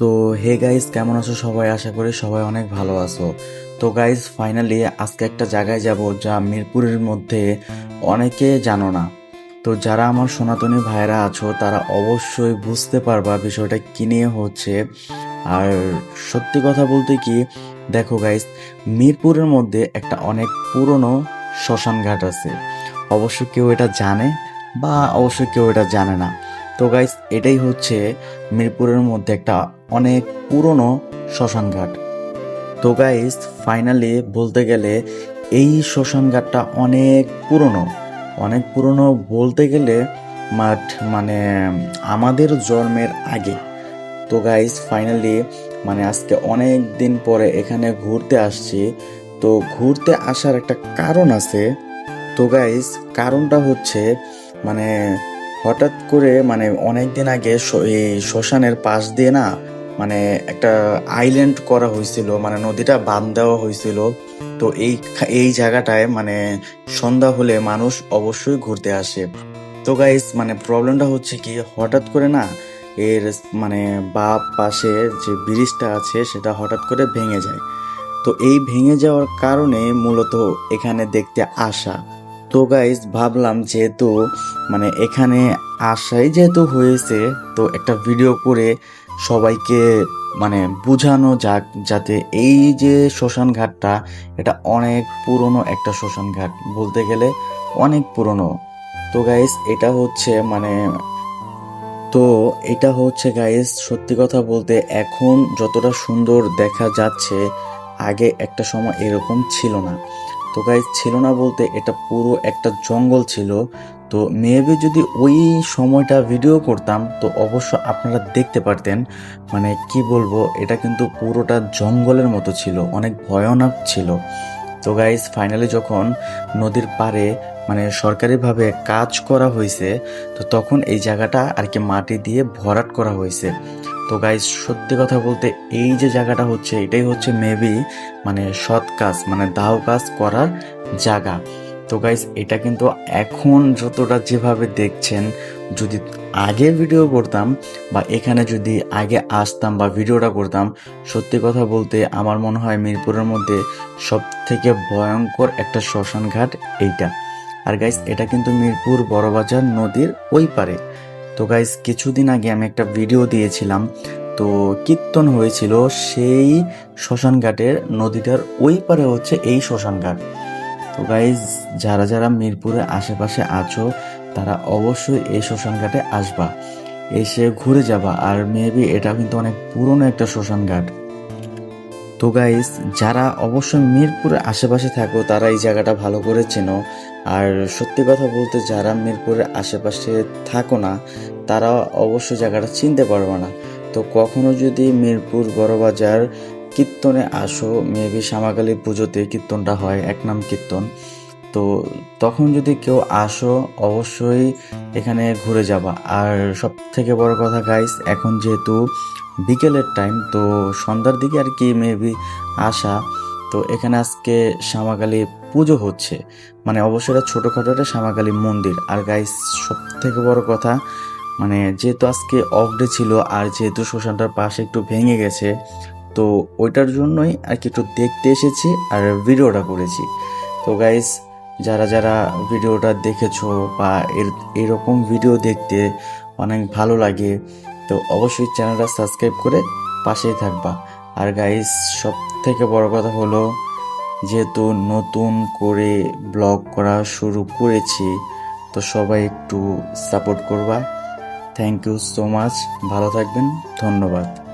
তো hey guys কেমন আছো সবাই? আশা করি সবাই অনেক ভালো আছো। তো গাইস ফাইনালি আজকে একটা জায়গায় যাব যা মিরপুরের মধ্যে অনেকে জানো না। তো যারা আমার সনাতনী ভাইরা আছো, তারা অবশ্যই বুঝতে পারবা বিষয়টা কি নিয়ে হচ্ছে। আর সত্যি কথা বলতে কি, দেখো গাইস মিরপুরের মধ্যে একটা অনেক পুরনো শ্মশান ঘাট আছে। অবশ্য কেউ এটা জানে বা অবশ্য কেউ এটা জানে না। তো গাইস এটাই হচ্ছে মিরপুরের মধ্যে একটা অনেক পুরনো শ্মশানঘাট। তো গাইস ফাইনালি বলতে গেলে এই শ্মশান ঘাটটা অনেক পুরনো। অনেক পুরনো বলতে গেলে মাঠ মানে আমাদের জন্মের আগে। তো গাইস ফাইনালি মানে আজকে অনেক দিন পরে এখানে ঘুরতে আসছি। তো ঘুরতে আসার একটা কারণ আছে। তো গাইস কারণটা হচ্ছে মানে হঠাৎ করে মানে অনেক দিন আগে এই শ্মশানের পাশ দিয়ে না মানে একটা আইল্যান্ড করা হয়েছিল মানে নদীটা বাঁধ দেওয়া হয়েছিল। তো এই এই জায়গাটায় মানে সন্ধ্যা হলে মানুষ অবশ্যই ঘুরতে আসে। তো গাইস মানে প্রবলেমটা হচ্ছে কি, হঠাৎ করে না এর মানে বাপ পাশে যে ব্রিজটা আছে, সেটা হঠাৎ করে ভেঙে যায়। তো এই ভেঙে যাওয়ার কারণে মূলত এখানে দেখতে আসা। তো গাইস ভাবলাম যেহেতু মানে এখানে আসাই যেহেতু হয়েছে, তো একটা ভিডিও করে সবাইকে মানে বোঝানো যাক যাতে এই যে শ্মশান ঘাটটা এটা অনেক পুরনো একটা শ্মশান ঘাট বলতে গেলে অনেক পুরনো। তো গাইস এটা হচ্ছে মানে তো এটা হচ্ছে গাইস সত্যি কথা বলতে এখন যতটা সুন্দর দেখা যাচ্ছে, আগে একটা সময় এরকম ছিল না। তো গাইস ছিল না বলতে এটা পুরো একটা জঙ্গল ছিল। তো মেবি যদি ওই সময়টা ভিডিও করতাম, তো অবশ্য আপনারা দেখতে পারতেন মানে কি বলব, এটা কিন্তু পুরোটা জঙ্গলের মতো ছিল, অনেক ভয়ানক ছিল। তো গাইস ফাইনালি যখন নদীর পাড়ে মানে সরকারিভাবে কাজ করা হয়েছে, তো তখন এই জায়গাটা আর কি মাটি দিয়ে ভরাট করা হয়েছে। তো গাইস সত্যি কথা বলতে এই যে জায়গাটা হচ্ছে, এটাই হচ্ছে মেবি মানে সৎ কাজ মানে দাহ কাজ করার জায়গা। তো গাইস এটা কিন্তু এখন যতটা যেভাবে দেখছেন, যদি আগে ভিডিও করতাম বা এখানে যদি আগে আসতাম বা ভিডিওটা করতাম, সত্যি কথা বলতে আমার মনে হয় মিরপুরের মধ্যে সব থেকে ভয়ঙ্কর একটা শ্মশান ঘাট এইটা। আর গাইস এটা কিন্তু মিরপুর বড়বাজার নদীর ওই পারে। তো গাইস কিছুদিন আগে আমি একটা ভিডিও দিয়েছিলাম, তো কীর্তন হয়েছিল সেই শ্মশান ঘাটের নদীটার ওই পারে হচ্ছে এই শ্মশান ঘাট। তো গাইজ যারা যারা মিরপুরের আশেপাশে আছো, তারা অবশ্যই এই শ্মশান ঘাটে আসবা। এসে ঘুরে যাবা, আর মেবি এটা কিন্তু অনেক পুরনো একটা শ্মশান ঘাট। তো গাইজ যারা অবশ্যই মিরপুরের আশেপাশে থাকো, তারা এই জায়গাটা ভালো করে চেনো। আর সত্যি কথা বলতে যারা মিরপুরের আশেপাশে থাকো না, তারা অবশ্যই জায়গাটা চিনতে পারবে না। তো কখনো যদি মিরপুর বড়বাজার কীর্তনে আসো, মেবি শ্যামাকালী পুজোতে কীর্তনটা হয়, এক নাম কীর্তন। তো তখন যদি কেউ আসো, অবশ্যই এখানে ঘুরে যাবা। আর সব থেকে বড় কথা গাইস এখন যেহেতু বিকেলের টাইম তো সন্ধ্যার দিকে আর কি মেবি আসা। তো এখানে আজকে শ্যামাকালী পুজো হচ্ছে। মানে অবশ্যই এটা ছোটোখাটো একটা শ্যামাকালী মন্দির। আর গাইস সব থেকে বড় কথা মানে যেহেতু আজকে অফ ডে ছিল, আর যেহেতু শ্মশানটার পাশে একটু ভেঙে গেছে তো ওইটার জন্যই আর কি একটু দেখতে এসেছি আর ভিডিওটা করেছি। তো গাইস যারা যারা ভিডিওটা দেখেছ বা এর, এরকম ভিডিও দেখতে অনেক ভালো লাগে, তো অবশ্যই চ্যানেলটা সাবস্ক্রাইব করে পাশেই থাকবা। আর গাইস সব থেকে বড় কথা হলো, যেহেতু নতুন করে ব্লগ করা শুরু করেছি, তো সবাই একটু সাপোর্ট করবা। থ্যাংক ইউ সো মাচ ভালো থাকবেন। ধন্যবাদ।